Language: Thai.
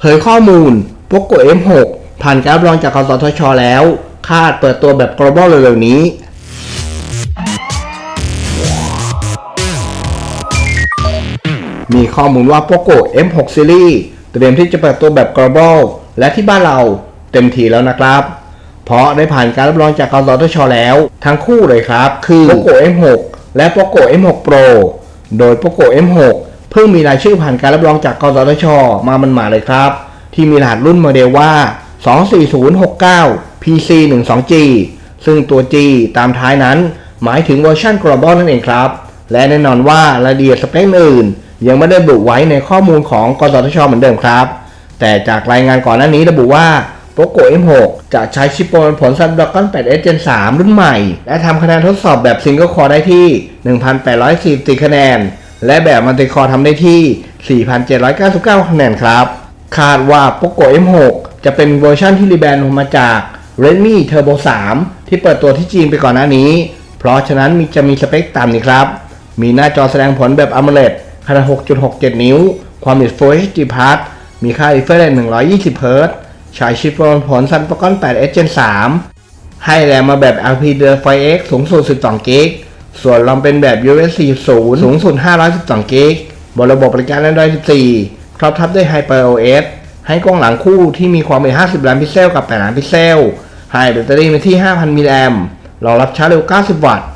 เผยข้อมูล POCO M6 ผ่านการรับรองจากกสทช แล้ว คาดเปิดตัวแบบ global เร็วๆนี้ มีข้อมูลว่า POCO M6 Series เตรียมที่จะเปิดตัวแบบ global และที่บ้านเราเต็มทีแล้วนะครับ เพราะได้ผ่านการรับรองจากกสทช แล้ว ทั้งคู่เลยครับ คือ POCO M6 และ POCO M6 Pro โดย POCO M6 พิ่งมีรายชื่อผ่านการรับรองจากกสทช มามันหมาเลยครับ ที่มีรหัสรุ่นโมเดลว่า 24069 PC12G ซึ่งตัว G ตามท้ายนั้น หมายถึงเวอร์ชัน global นั่นเองครับ และแน่นอนว่ารายละเอียดสเปคอื่น ยังไม่ได้บุไว้ในข้อมูลของกสทช เหมือนเดิมครับ แต่จากรายงานก่อนหน้านี้ระบุว่า POCO M6 จะใช้ชิปโปรผล Snapdragon 8S Gen 3 รุ่นใหม่ และทำคะแนนทดสอบแบบ Single Core ได้ที่ 1,844 คะแนน และแบบ Multi Core ทำได้ที่ 4,799คะแนนครับ คาดว่า POCO M6 จะเป็นเวอร์ชันที่รีแบรนด์มาจาก Redmi Turbo 3 ที่เปิดตัวที่จีนไปก่อนหน้านี้ เพราะฉะนั้นมีจะมีสเปคตามนี้ครับ มีหน้าจอแสดงผลแบบ AMOLED ขนาด 6.67 นิ้ว ความถี่ Full HD Plus มีค่า refresh 120 Hz ใช้ชิปโปรผล Snapdragon 8S Gen 3 ให้แรมมาแบบ LPDDR5X สูงสุด 12 g b ส่วนลำเป็นแบบ USB 4.0 สูงสุด 512 กิกบนระบบบริการ Android 14 ครอบทับด้วย HyperOS ให้กล้องหลังคู่ที่มีความเป็น50 ล้านพิกเซลกับ 8 ล้านพิกเซล ให้แบตเตอรี่ไปที่ 5,000 มิลลิแอมป์รองรับชาร์จเร็ว 90 วัตต์